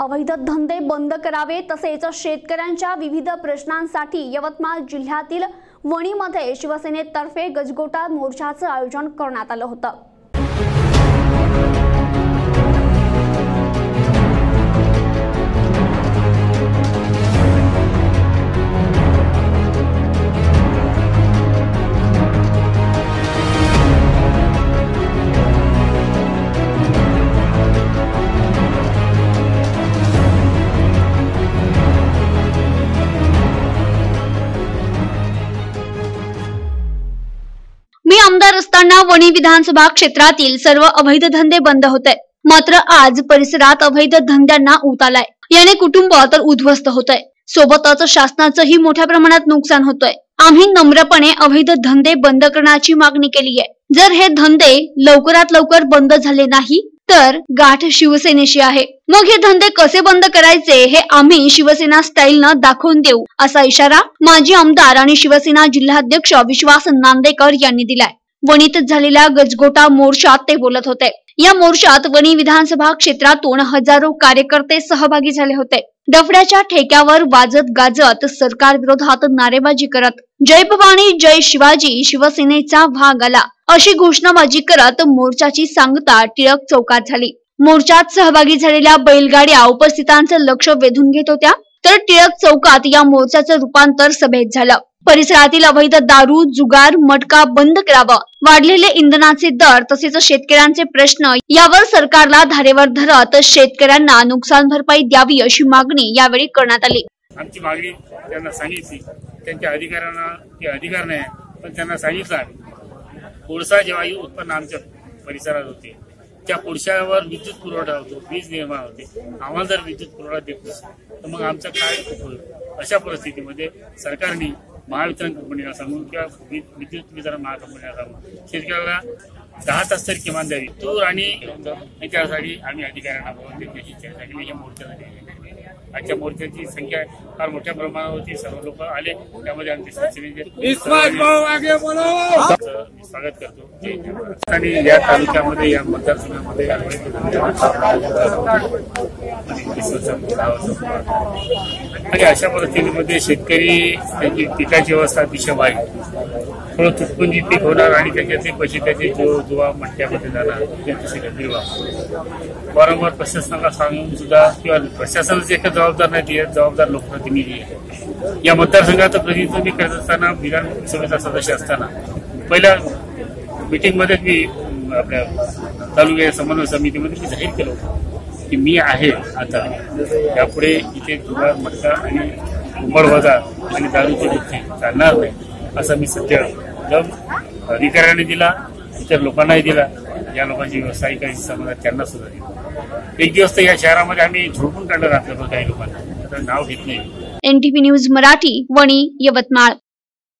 अवैध धंदे बंद करावे तसेच शेतकऱ्यांच्या विविध प्रश्नांसाठी यवतमाळ जिल्ह्यातील वणीमध्ये शिवसेनेतर्फे गजगोटा मोर्चाचं आयोजन करण्यात आलं होतं. आमदार असताना वणी विधानसभा क्षेत्रातील सर्व अवैध धंदे बंद होते. मात्र आज परिसरात अवैध धंद्यांना ऊत आलाय. याने कुटुंब तर उद्ध्वस्त होत आहे सोबतच शासनाचंही मोठ्या प्रमाणात नुकसान होतंय. आम्ही नम्रपणे अवैध धंदे बंद करण्याची मागणी केली आहे. जर हे धंदे लवकरात लवकर बंद झाले नाही तर गाठ शिवसेनेशी आहे. मग हे धंदे कसे बंद करायचे हे आम्ही शिवसेना स्टाईलनं दाखवून देऊ असा इशारा माजी आमदार आणि शिवसेना जिल्हाध्यक्ष विश्वास नांदेकर यांनी दिलाय. वणीत झालेल्या गजगोटा मोर्चात ते बोलत होते. या मोर्चात वणी विधानसभा क्षेत्रातून हजारो कार्यकर्ते सहभागी झाले होते. दफड्याच्या ठेक्यावर वाजत गाजत सरकार विरोधात नारेबाजी करत जय भवानी जय शिवाजी शिवसेनेचा भाग आला. अशी घोषणाबाजी करत मोर्चाची सांगता टिळक चौकात झाली. मोर्चात सहभागी झालेल्या बैलगाड्या उपस्थितांचं लक्ष वेधून घेत होत्या तर टिळक चौकात या मोर्चाचं रूपांतर सभेत झालं. परिसरातील अवैध दारू जुगार मटका बंद करावा. वाढलेले इंधनाचे दर तसेच शेतकऱ्यांचे प्रश्न यावर सरकारला धारेवर धरत शेतकऱ्यांना नुकसान भरपाई द्यावी अशी मागणी यावेळी करण्यात आली. आमची मागणी त्यांना सांगितली. त्यांच्या अधिकाऱ्यांना ते अधिकार नाही पण त्यांना सांगितलं आम्ही कोळसा जेव्हा उत्पन्न आमच्या परिसरात होते. त्या कोळशावर विद्युत पुरवठा होतो वीज निर्माण होते. आम्हाला जर विद्युत पुरवठा देत नसेल तर मग आमचा काय उपयोग अशा परिस्थितीमध्ये सरकारने महावितरण कंपनीला सांगून किंवा विद्युत वितरण महाकंपनीला सांगून शेतकऱ्याला दहा तास तरी किमान द्यावी. तूर आणि त्यासाठी आम्ही अधिकाऱ्यांना बोलून त्याची चर्चा केली या मोर्चासाठी आजच्या मोर्चाची संख्या फार मोठ्या प्रमाणावर होती सर्व लोक आले. त्यामध्ये आमचे शिवसेनेचे स्वागत करतो. आणि या तालुक्यामध्ये या मतदारसंघामध्ये आणि अशा परिस्थितीमध्ये शेतकरी त्यांची पिकाची अवस्था अतिशय वाईट. थोडं तुटपुंजी पीक होणार आणि त्याच्यातले पैसे त्याचे जीव जुवा मट्ट्यामध्ये जाणार त्यांच्याशी निर्वाह वारंवार प्रशासनाला सांगून सुद्धा किंवा प्रशासनाचे एक जबाबदार नाही, ते जबाबदार लोकप्रतिनिधी आहे. या मतदारसंघाचं प्रतिनिधित्व करत असताना विधानसभेचा सदस्य असताना, पहिल्या मिटिंगमध्ये मी आपल्या तालुक्या समन्वय समितीमध्ये मी जाहीर केलं की मी आहे आता यापुढे इथे जुगार मटका आणि उमड बाज़ार आणि दारूची वृत्ती चालणार नाही, असं मी सत्य दम अधिकाऱ्याने दिला इतर लोकांनाही दिला. या लोकांची व्यावसायिक आणि समाजात त्यांना सुद्धा दिला. एक दिवस तर या शहरामध्ये आम्ही झोपून काढलं राहतो काही लोकांना. नाव घेत नाही. NTP news Marathi Wani Yavatmal.